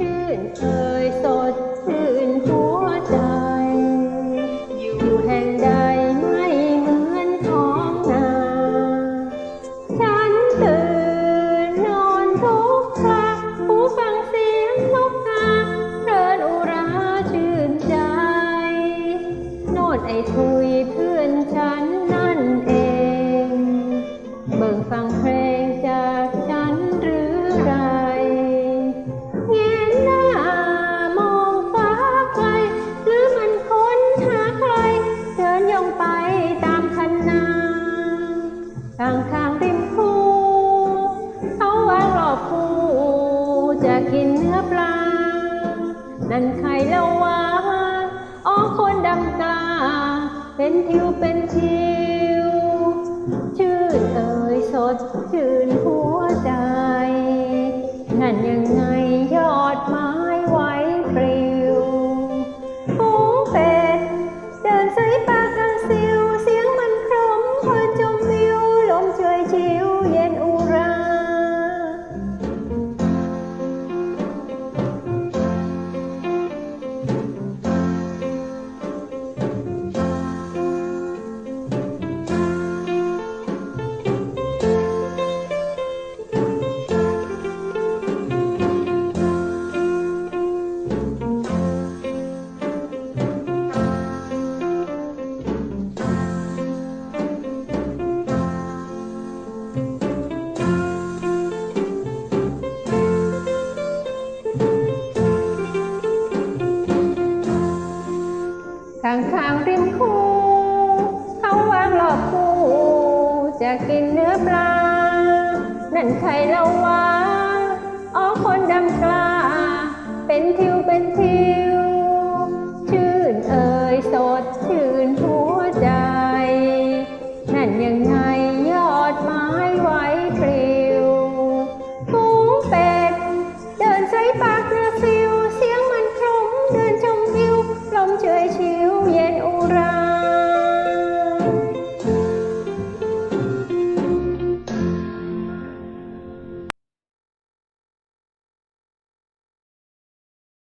ชื่นเอ่ยสดชื่นหัวใจ อยู่แห่งใดไม่เหมือนท้องนา ฉันตื่นนอนทุกคราหูฟังเสียงนกกาเดินอุราชื่นใจ โนดไอ้คุยเพื่อนฉันนั่นเอง เบิ่งฟังเพลงางข้างริมคูเขาวางรอบคูจะกินเนื้อปลา นั่นใครเล่าวะอ๋อคนดำกาเป็นทิวเป็นทิว ชื่นเอ่ยสด ชื่นหัวใจ นั่นยัง ข้างข้างริมคูเขาวางหลอกคูจะกินเนื้อปลา นั่นใครเล่าวาอ๋อคนดำกล้าเป็นทิว